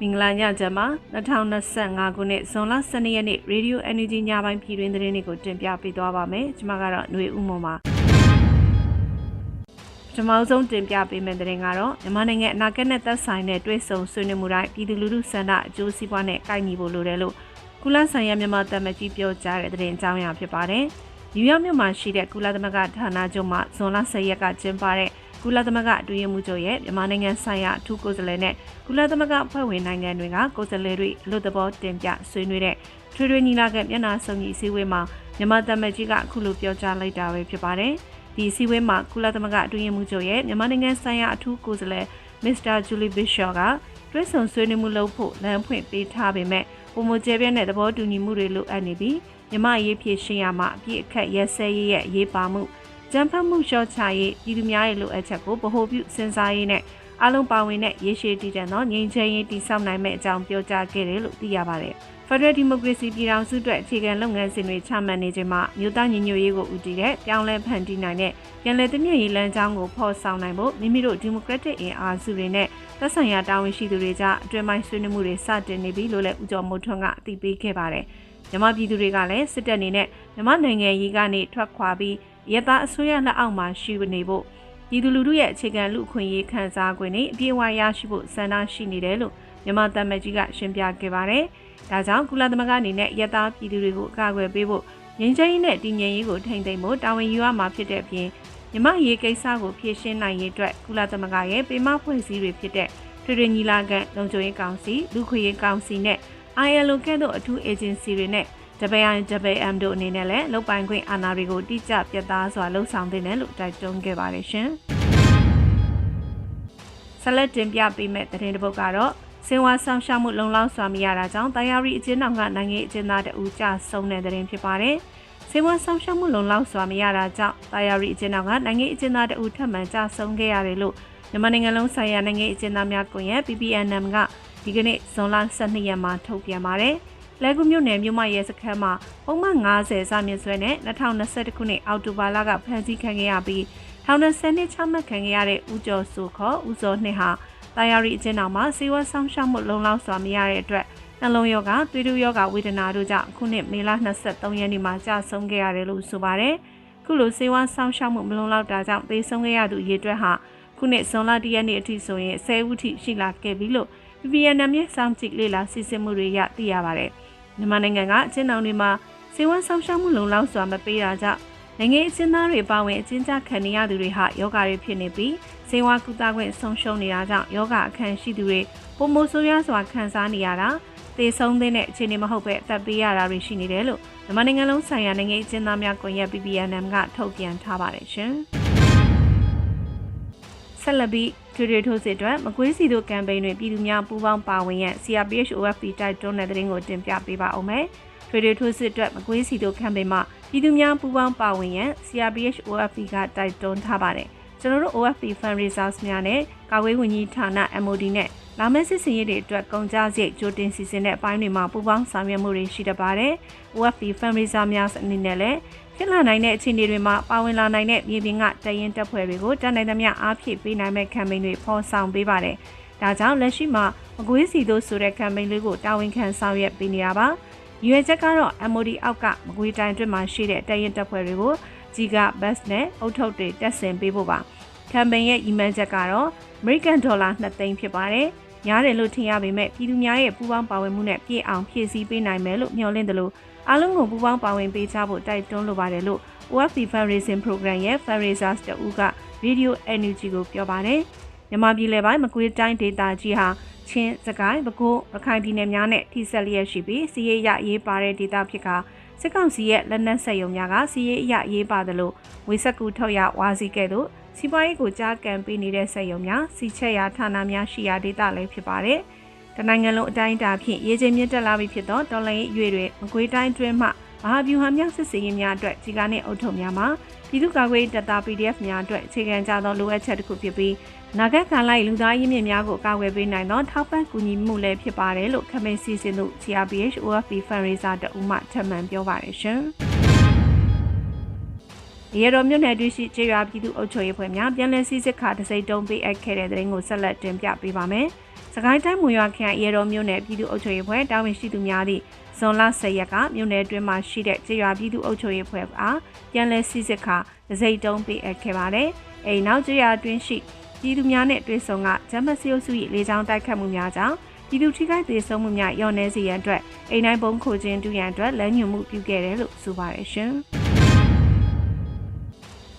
မင်္ဂလာညချမ်းပါ2025ခုနှစ်ဇွန်လ12ရက်နေ့ Radio Energy ညပိုင်းပြည်တွင်သတင်းတွေကိုတင်ပြပေးသွားပါမယ်ကျွန်မကတော့ຫນွေဦးမွန်ပါပထမဆုံးတင်ပြပေးမယ့်သတင်းကတော့မြန်မာနိုင်ငံအနာဂတ်နဲ့သက်ဆိုင်တဲ့တွဲဆုံဆွေးနွေးမှုတိုင်းပြည်သူလူထုစံတဲ့အကျိုးစီးပွားနဲ့ကိုက်ညီဖို့လိုတယ်လို့ကုလဆိုင်ရာမြန်မာတမန်ကြီးပြောကြားတဲ့သတင်းအကြောင်းအရာဖြစ်ပါတယ်နယူးယောက်မြို့မှာရှိတဲ့ကုလသမဂ္ဂဌာနချုပ်မှာဇွန်လ10ရက်ကကျင်းပတဲ့ ကုလသမဂ္ဂအတွင်းရေးမှူးချုပ်ရဲ့မြန်မာနိုင်ငံဆိုင်ရာအထူးကိုယ်စားလှယ်နဲ့ကုလသမဂ္ဂဖွဲ့ဝင်နိုင်ငံတွေကကိုယ်စားလှယ်တွေအလို့သဘောတင်ပြဆွေးနွေးတဲ့ထွေထွေညီလာခံမျက်နှာစုံညီအစည်းအဝေးမှာမြန်မာတမန်ကြီးကအခုလိုပြောကြားလိုက်တာပဲဖြစ်ပါတယ်။ဒီအစည်းအဝေးမှာကုလသမဂ္ဂအတွင်းရေးမှူးချုပ်ရဲ့မြန်မာနိုင်ငံဆိုင်ရာအထူးကိုယ်စားလှယ်မစ္စတာဂျူလီဘစ်ရှော့ကတွဲဆုံဆွေးနွေးမှုလုပ်ဖို့လမ်းဖွင့်ပေးထားပေမဲ့ပုံမကျဲပြဲတဲ့သဘောတူညီမှုတွေလိုအပ်နေပြီးမြမရေးဖြည့်ရှင်းရမှာအပြည့်အခက်ရက်စဲရေးရဲ့အရေးပါမှု ကြံဖတ်မှုလျှော့ချရေးပြည်သူများရဲ့လိုအပ်ချက်ကိုဗဟိုပြုစဉ်းစားရေးနဲ့အလုံးပါဝင်တဲ့ရေရှည်တည်တံ့သောငြိမ်းချမ်းရေးတည်ဆောက်နိုင်မယ့်အကြောင်းပြောကြားခဲ့တယ်လို့သိရပါတယ်။ Federal Democracy ပြည်ထောင်စုအတွက်အခြေခံလုပ်ငန်းစဉ်တွေချမှတ်နေချိန်မှာမြို့သားညီညွတ်ရေးကိုဦးတည်တဲ့ပြောင်းလဲဖန်တီးနိုင်တဲ့ပြန်လည်တည်မြဲရေးလမ်းကြောင်းကိုဖော်ဆောင်နိုင်ဖို့မိမိတို့ Democratic အင်အားစုတွေနဲ့သက်ဆိုင်ရာတာဝန်ရှိသူတွေကြားအတွင်ပိုင်းဆွေးနွေးမှုတွေစတင်နေပြီလို့လည်းဦးကျော်မိုးထွန်းကအသိပေးခဲ့ပါတယ်။မြမပြည်သူတွေကလည်းစစ်တပ်အနေနဲ့မြမနိုင်ငံရေးကနေထွက်ခွာပြီး ရတာအစိုးရလက်အောက်မှာရှိနေဖို့ပြည်သူလူထုရဲ့အခြေခံလူအခွင့်အရေးခံစား권နဲ့အပြည့်အဝရရှိဖို့ဆန္ဒရှိနေတယ်လို့မြန်မာတမန်ကြီးကရှင်းပြခဲ့ပါတယ်။ဒါကြောင့်ကုလသမဂ္ဂအနေနဲ့ရတာပြည်သူတွေကိုအကာအကွယ်ပေးဖို့ငြိမ်းချမ်းရေးနဲ့တည်ငြိမ်ရေးကိုထိန်းသိမ်းဖို့တာဝန်ယူရမှာဖြစ်တဲ့အပြင်မြမရေးကိစ္စကိုဖြေရှင်းနိုင်ရေးအတွက်ကုလသမဂ္ဂရဲ့ပေမဖွဲ့စည်းတွေဖြစ်တဲ့ထွေထွေညီလာခံလုံခြုံရေးကောင်စီလူခွေရေးကောင်စီနဲ့ ILO ကဲ့သို့အထူး agency တွေနဲ့ WIM တို့အနေနဲ့လည်းလုတ်ပိုင်ခွင့်အာဏာတွေကိုတိကျပြတ်သားစွာလှုံ့ဆော်သင့်တယ်လို့တိုက်တွန်းခဲ့ပါတယ်ရှင်။ဆက်လက်တင်ပြပေးမယ့်သတင်းတစ်ပုဒ်ကတော့စင်ဝါဆောင်ရှာမှုလုံလောက်စွာမရတာကြောင့်တရားရီအကျဉ်းတော်ကနိုင်ငံအကျဉ်းသားတဦးကြဆုံးတဲ့သတင်းဖြစ်ပါတယ်။စင်ဝါဆောင်ရှာမှုလုံလောက်စွာမရတာကြောင့်တရားရီအကျဉ်းတော်ကနိုင်ငံအကျဉ်းသားတဦးထပ်မံကြဆုံးခဲ့ရတယ်လို့မြန်မာနိုင်ငံလုံးဆိုင်ရာနိုင်ငံအကျဉ်းသားများကွန်ရက် PPNM ကဒီကနေ့ဇွန်လ12ရက်မှာထုတ်ပြန်ပါတယ်။ လဲကူမြို့နယ်မြို့မရဲစခန်းမှာပုံမှန်90စာမြင့်ဆွဲနဲ့2021ခုနှစ်အောက်တိုဘာလကဖမ်းဆီးခံခဲ့ရပြီးထောင်နဲ့10နှစ်ချမှတ်ခံခဲ့ရတဲ့ဦးကျော်စုခေါ်ဦးစောနှစ်ဟာတာယာရီအကျဉ်းတော်မှာစေဝါဆောင်ရှောက်မှုလုံလောက်စွာမရတဲ့အတွက်နှလုံးရောဂါသွေးတိုးရောဂါဝေဒနာတို့ကြောင့်ခုနှစ်မေလ23ရက်နေ့မှာကြာဆုံးခဲ့ရတယ်လို့ဆိုပါတယ်။ခုလိုစေဝါဆောင်ရှောက်မှုမလုံလောက်တာကြောင့်သေဆုံးခဲ့ရသူရေတွက်ဟာခုနှစ်ဇွန်လ1ရက်နေ့အထိဆိုရင်10ဦးထိရှိလာခဲ့ပြီလို့ VPN ရဲ့စောင့်ကြည့်လေ့လာစစ်ဆေးမှုတွေရသိရပါတယ်။မြန်မာနိုင်ငံကအကျဉ်းထောင်တွေမှာစေဝါဆောင်ရှောက်မှုလုံလောက်စွာမပေးတာကြောင့်နိုင်ငံအကျဉ်းသားတွေပါဝင်အကျဉ်းချခံနေရသူတွေဟာယောဂါတွေဖြစ်နေပြီးစေဝါကုသခွင့်ဆုံးရှုံးနေတာကြောင့်ယောဂအခန့်ရှိသူတွေပုံမိုဆိုးရွားစွာခံစားနေရတာသေဆုံးတဲ့အခြေအနေမဟုတ်ပဲအသက်ပေးရတာတွေရှိနေတယ်လို့မြန်မာနိုင်ငံလုံးဆိုင်ရာနိုင်ငံအကျဉ်းသားများကွန်ရက် PPNM ကထုတ်ပြန်ထားပါတယ်ရှင်။ ဆက်လက်ပြီးထွေထွေထိုးစစ်အတွက်မကွေးစီတို့ကမ်ပိန်းတွင်ပြည်သူများပူးပေါင်းပါဝင်ရန် CRPH OFP တိုက်တွန်းတဲ့သတင်းကိုတင်ပြပေးပါအောင်မယ်။ထွေထွေထိုးစစ်အတွက်မကွေးစီတို့ကမ်ပိန်းမှာပြည်သူများပူးပေါင်းပါဝင်ရန် CRPH OFP ကတိုက်တွန်းထားပါတယ်။ကျွန်တော်တို့ OFP fundraisers များနဲ့ကာကွယ်ဝင်ကြီးဌာန MOD နဲ့လာမယ့်စစ်စင်ရေးတွေအတွက်ကုန်ကြစရိတ်ကြိုတင်စီစဉ်တဲ့အပိုင်းတွေမှာပူးပေါင်းဆောင်ရွက်မှုတွေရှိတပါတယ်။ OFP fundraiser များအနေနဲ့လည်း ဖြစ်လာနိုင်တဲ့အခြေအနေတွေမှာပါဝင်လာနိုင်တဲ့မြေပြင်ကတရင်တပ်ဖွဲ့တွေကိုတန်နိုင်သမျှအားဖြည့်ပေးနိုင်မဲ့ campaign တွေဖော်ဆောင်ပေးပါတယ်။ဒါကြောင့်လက်ရှိမှာမကွေးစီတို့ဆိုတဲ့ campaign လေးကိုတာဝန်ခံဆောင်ရွက်ပေးနေတာပါ။ရွေချက်ကတော့ MOD အောက်ကမကွေးတိုင်းအတွင်းမှာရှိတဲ့တရင်တပ်ဖွဲ့တွေကိုကြီးက bus နဲ့အုတ်ထုပ်တွေတက်ဆင်ပေးဖို့ပါ။ campaign ရဲ့ email ချက်ကတော့ American Dollar 2သိန်းဖြစ်ပါတယ်။ညားတယ်လို့ထင်ရပေမဲ့ပြည်သူများရဲ့ပူးပေါင်းပါဝင်မှုနဲ့ပြည့်အောင်ဖြည့်ဆည်းပေးနိုင်မယ်လို့မျှော်လင့်တယ်လို့ အားလုံးကိုပူးပေါင်းပါဝင်ပေးကြဖို့တိုက်တွန်းလိုပါတယ်လို့ OFP Fundraising Program ရဲ့ fundraisers တဦးက Radio Energy ကိုပြောပါတယ်။မြန်မာပြည်လယ်ပိုင်းမကွေးတိုင်းဒေသကြီးဟာချင်းစကိုင်းပဲခူးရခိုင်ပြည်နယ်များနဲ့ထိစပ်လျက်ရှိပြီးစီးရဲရရေးပါတဲ့ဒေသဖြစ်ကစစ်ကောင်စီရဲ့လက်နက်ဆက်ယုံများကစီးရဲရရေးပါတယ်လို့ဝေဆက်ကူထုတ်ရဝါစီကဲ့သို့စီးပွားရေးကိုကြားကန်ပေးနေတဲ့ဆက်ယုံများစီချက်ရဌာနများရှိရာဒေသလည်းဖြစ်ပါတယ်။ တနိုင်ငံလုံးအတိုင်းအတာဖြင့်ရေချိန်မြင့်တက်လာပြီဖြစ်သောတော်လှန်ရေးအရွေတွေမကွေးတိုင်းတွင်းမှမဟာဗျူဟာမြောက်စစ်စင်ရေးများအတွက်ကြီးကားနဲ့အုပ်ထုံများမှာပြည်သူ့ကာကွယ်ရေးတပ်သား PDF များအတွက်အခြေခံကြသောလိုအပ်ချက်တစ်ခုဖြစ်ပြီးနာဂတ်ခံလိုက်လူသားရင်းမြစ်များကိုကာကွယ်ပေးနိုင်သောထောက်ပံ့ကူညီမှုလည်းဖြစ်ပါတယ်လို့ခမင်းစီစဉ်သူ CRPH OFP Fundraiser တဦးမှထပ်မံပြောပါတယ်ရှင်။ရေတော်မြို့နယ်တွရှိကျေးရွာပြည်သူ့အုပ်ချုပ်ရေးဖွဲ့များပြန်လည်စည်းစစ်ခါတစိမ့်တုံးပေးအပ်ခဲ့တဲ့တဲ့ရင်ကိုဆက်လက်တင်ပြပေးပါမယ်။ စကိုင်းတိုင်းမွန်ရွာခရိုင်ရေတော်မြို့နယ်ပြည်သူ့အုပ်ချုပ်ရေးဖွဲ့တာဝန်ရှိသူများသည့်ဇွန်လ10ရက်ကမြို့နယ်အတွင်းမှာရှိတဲ့ကြေးရွာပြည်သူ့အုပ်ချုပ်ရေးဖွဲ့အားပြန်လည်စစ်စစ်ခါဒစိတ်တုံးပေးအပ်ခဲ့ပါတယ်။အဲဒီနောက်ကြေးရွာအတွင်းရှိပြည်သူများနဲ့တွေ့ဆုံကဂျမစီယုစု၏လေကြောင်းတိုက်ခတ်မှုများကြောင့်ပြည်သူထိခိုက်ဒေဆုံးမှုများရော်နေစေရန်အတွက်အိမ်တိုင်းဘုံခိုခြင်းတူရန်အတွက်လက်ညှိုးမှုပြုခဲ့တယ်လို့ဆိုပါတယ်ရှင်။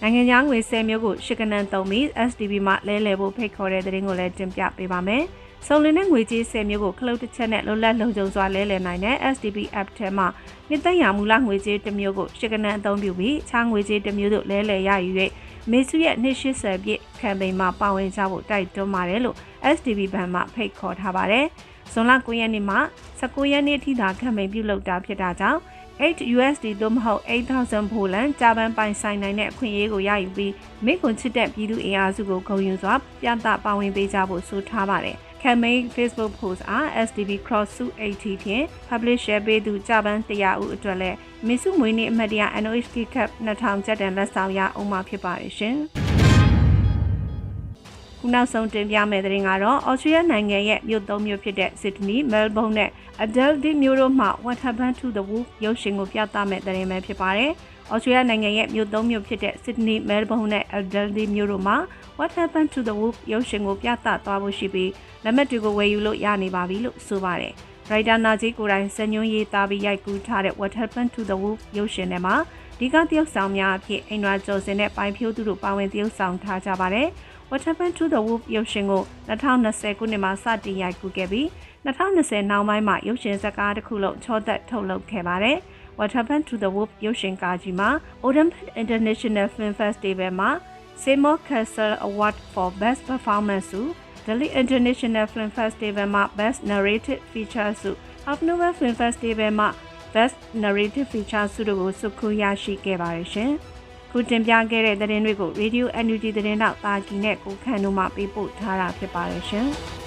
နိုင်ငံခြားငွေ10မျိုးကိုရှစ်ကနန်သုံးပြီး SDB မှာလဲလှယ်ဖို့ဖိတ်ခေါ်တဲ့သတင်းကိုလည်းတင်ပြပေးပါမယ်။ စုံလင်တဲ့ငွေကြေး10မျိုးကိုခလုတ်တစ်ချက်နဲ့လွတ်လပ်လုံခြုံစွာလဲလှယ်နိုင်တဲ့ SDB app ထဲမှာနှစ်သက်ရမူလငွေကြေးတစ်မျိုးကိုရှစ်ကနန်အသုံးပြုပြီးခြားငွေကြေးတစ်မျိုးတို့လဲလှယ်ရယူ၍မေစုရဲ့နှစ်80ပြည့်ကမ်ပိန်းမှာပါဝင်ကြဖို့တိုက်တွန်းပါတယ်လို့ SDB ဘဏ်မှဖိတ်ခေါ်ထားပါတယ်။ဇွန်လ9ရက်နေ့မှ19ရက်နေ့ထိသာကမ်ပိန်းပြုလုပ်တာဖြစ်တာကြောင့်8 USD သို့မဟုတ်8000ဖိုလန်ဂျပန်ပိုင်ဆိုင်နိုင်တဲ့အခွင့်အရေးကိုရယူပြီးမိခွန်ချစ်တဲ့ပြည်သူအင်အားစုကိုဂုဏ်ယူစွာပြသပါဝင်ပေးကြဖို့ဆိုထားပါတယ်။ campaign Facebook post အား SDB Cross Suit 80ဖြင့် publish share ပေးသူဂျပန်100ဦးအတွက်လည်းမစ်စုမွေးနေ့အမှတ်တရ NOHK Cup 2000ကျပ်တန်လက်ဆောင်ရအောင်မှာဖြစ်ပါတယ်ရှင်။ ခုနောက်ဆုံးတင်ပြမယ့်သတင်းကတော့ဩစတြေးလျနိုင်ငံရဲ့မြို့သုံးမြို့ဖြစ်တဲ့ Sydney, Melbourne နဲ့ Adelaide မြို့တို့မှ What Happened to the Wolf ရုပ်ရှင်ကိုပြသမယ့်သတင်းပဲဖြစ်ပါတယ်။ဩစတြေးလျနိုင်ငံရဲ့မြို့သုံးမြို့ဖြစ်တဲ့ Sydney, Melbourne နဲ့ Adelaide မြို့တို့မှ What Happened to the Wolf ရုပ်ရှင်ကိုပြသသွားဖို့ရှိပြီးလက်မှတ်တွေကိုဝယ်ယူလို့ရနေပါပြီလို့ဆိုပါတယ်။ ရိုက်တာနာကြီးကိုယ်တိုင်စညွှန်းရေးသားပြီးရိုက်ကူးထားတဲ့ What Happened to the Wolf ရုပ်ရှင်ထဲမှာဒီကတရုတ်ဆောင်များအဖြစ်အိမ်ရွာကျော်စင်နဲ့ပိုင်ဖြိုးသူတို့ပါဝင်တရုတ်ဆောင်ထားကြပါတယ်။ What Happened to the Wolf ရုပ်ရှင်ကို2020ခုနှစ်မှာစတင်ရိုက်ကူးခဲ့ပြီး2020နောက်ပိုင်းမှာရုပ်ရှင်ဇာတ်ကားတစ်ခုလုံးချောသက်ထုတ်လုပ်ခဲ့ပါတယ်။ What Happened to the Wolf ရုပ်ရှင်ကားကြီးမှာ Odenpad International Film Festival မှာ Seymour Castle Award for Best Performance ဆု Delhi International Film Festival မှာ Best Narrative Feature ဆု Of Nova Film Festival မှာ Best Narrative Feature ဆုတို့ကိုစုခုရရှိခဲ့ပါတယ်ရှင်။ခုတင်ပြခဲ့တဲ့သတင်းတွေကို Radio NUG သတင်းတော့တာကီနဲ့ကိုခန့်တို့မှပေးပို့ထားတာဖြစ်ပါတယ်ရှင်။